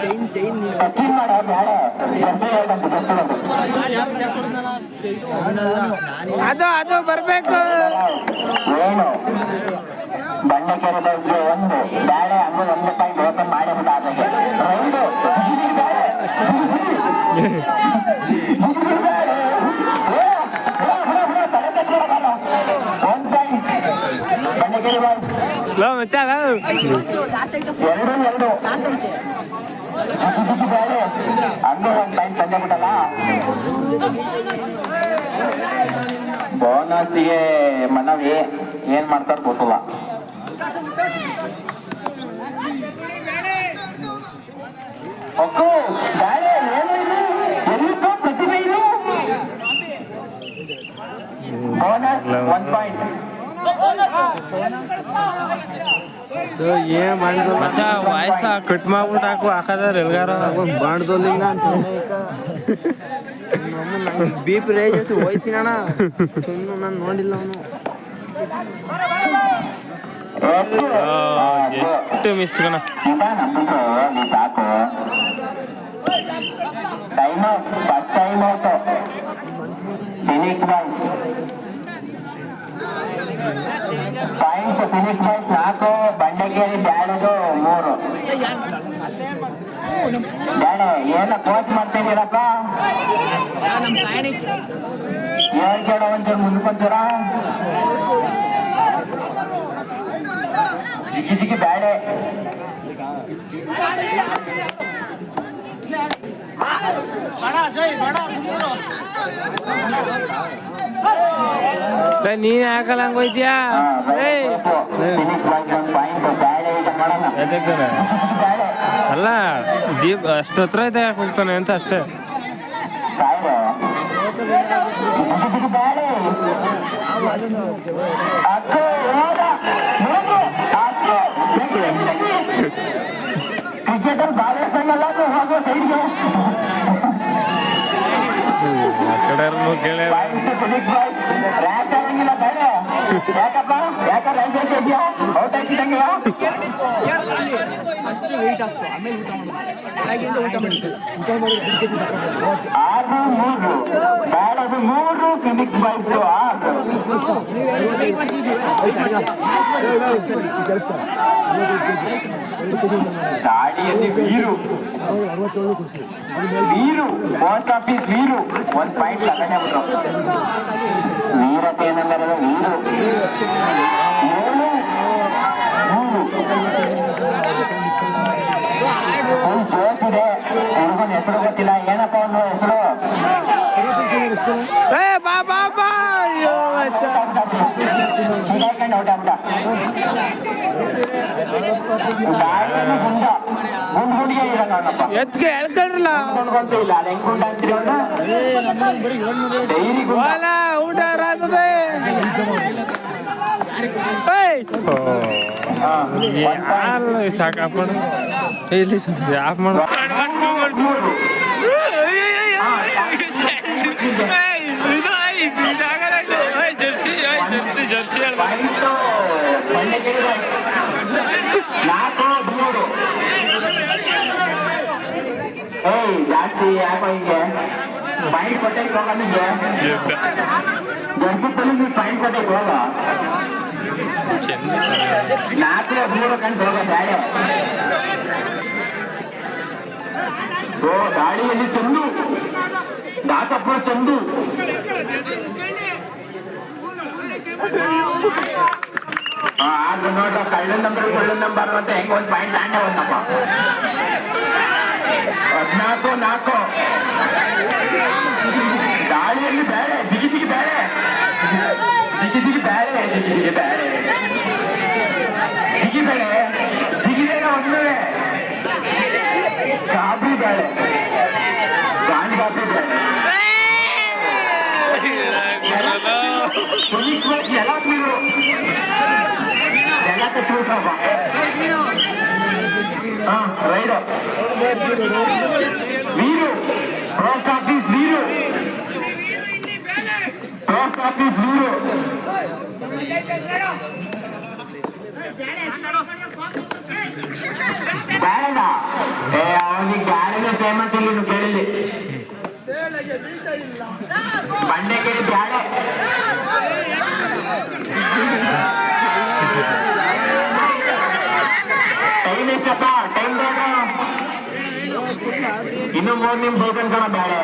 Chain chain ಅದು ಅದು ಬರ್ಬೇಕು ಏನು ಬಂಡಕೆರೆ ಬಗ್ಗೆ ಒಂದು ಒಂದು లో మచ్చా ಎರಡು ಎರಡು అందరూ ಒಂದು ಟೈಮ್ ತಂದ್ಬಿಟ್ಟಲ್ಲ ಬೋನಸ್ಗೆ ಮನವಿ ಏನ್ ಮಾಡ್ತಾರ ಗೊತ್ತಿಲ್ಲ ಒಕ್ಕು ಗಾಳಿ ಏನು ಇದು ಎಲ್ಲಿದ್ದು ಪ್ರತಿಭೆ ಇದು ಬೋನಸ್ ಮಚ್ಚಾ ವಾಯ್ಸ ಕಟ್ ಮಾಡ್ಬಿಟ್ಟು ಹಾಕು ಹಾಕದಾರ ಎಲ್ಗಾರ ಬಾಣ್ದೋಲಿಂದ ಅಂತ ಬಿ ಹೋಯ್ತೀನಿ ಅಣ್ಣ ನೋಡಿಲ್ಲ ಎಷ್ಟು ಮಿಸ್ ಕಣ ಪಾಯಿಂಟ್ಸ್ ಫಿನಿಶ್ ಪಾಯಿಂಟ್ ನಾಲ್ಕು ಬಂಡಗೇರಿ ಡ್ಯಾಡದು ಮೂರು ಡ್ಯಾಡ ಏನ ಕೋಚ್ ಮಾಡ್ತಾ ಇದ್ದೀರಪ್ಪ ಹೇಳ್ಕೊಡ ಒಂಚೂರು ಮುಂದ್ಕೊಂತೀರ ಜಿಗಿ ಜಿಗಿ ಬ್ಯಾಡೆ ಬಡ ಬಡ ನೀನ್ ಹಾಕಲಂಗ್ ಹೋಯ್ತಿಯಾ ಅಲ್ಲ ದೀಪ್ ಅಷ್ಟತ್ರ ಐತೆ ಯಾಕೆ ಹೋಗ್ತಾನೆ ಅಂತ ಅಷ್ಟೇ ಬಾಳೆ ಹೋಗೋ ಸೈಡ್ಗೆ ನಮ್ಮ ಬೇರೆ ಯಾಕಪ್ಪ ಯಾಕೆ ಔಟ್ ಜಸ್ಟ್ ವೆಯ್ಟ್ ಆಗ್ತು ಆಮೇಲೆ ಊಟ ಮಾಡೋದು ಬೆಳಗ್ಗೆಯಿಂದ ಊಟ ಮಾಡ್ತೀವಿ ಊಟ ಮಾಡೋದು ಮೂರು ಕ್ಲಿನಿಕ್ ಬೈಕ್ ದಾಳಿಯಲ್ಲಿ ವೀರು ವೀರು ಪೋಸ್ಟ್ ಆಫೀಸ್ ವೀರು ಒಂದು ಪಾಯಿಂಟ್ ಲಗಣೆ ಬಿಟ್ರು ವೀರತೆ ಏನಂದ್ರೆ ವೀರು ಅವನ ಹೆಸರು ಗೊತ್ತಿಲ್ಲ ಏನಪ್ಪ ಅವನು ಹೆಸರು ಊಟ ಸಾಕಪ್ಪ ಇಲ್ಲಿ ಆಫ್ ಮಾಡ జెర్సీ జెర్సీ ಜಾಸ್ತಿ ಯಾಕೋ ಹಿಂಗೆ ಪಾಯಿಂಟ್ ಕೊಟ್ಟಕ್ಕೆ ಹೋಗಂಗೆ ಜರ್ಸಿಪ್ಪಲ್ಲಿ ನೀವು ಪಾಯಿಂಟ್ ಕೊಟ್ಟಕ್ಕೆ ಹೋಗ ನಾಲ್ಕು ಹದಿಮೂರು ಗಂಟೆ ಹೋಗ ದಾಳಿ ಓ ದಾಳಿಯಲ್ಲಿ ಚಂದು ದಾತಪ್ಪ ಚಂದು आज નોટ કાલે નંબર કોલે નંબર પર તો હેંગ કોટ પાયન્ટ નાંડોન પા ઓ નાકો નાકો ડાળી થી બે બેગી બે બેગી બે બેગી બે બેગી બે બેગી બે કાબી ડાળી ડાળી ભાટે છે Powinniśmy zbierać minut. எல்லாத்த சூப்பரா ஆ ரைடா Veeru post office Veeru post office Veeru ಬ್ಯಾಡಾ ಏ ಅವನಿಗೆ ಬ್ಯಾಡನೆ ಫೇಮಸ್ ಇಲ್ಲಿ ಕೇಳಿಲ್ಲ ಬಂಡೆ ಕೇಳಿ ಬ್ಯಾಡ ನೇಮ್ ಬೋಗನ್ ಕಣ ಬೇಡ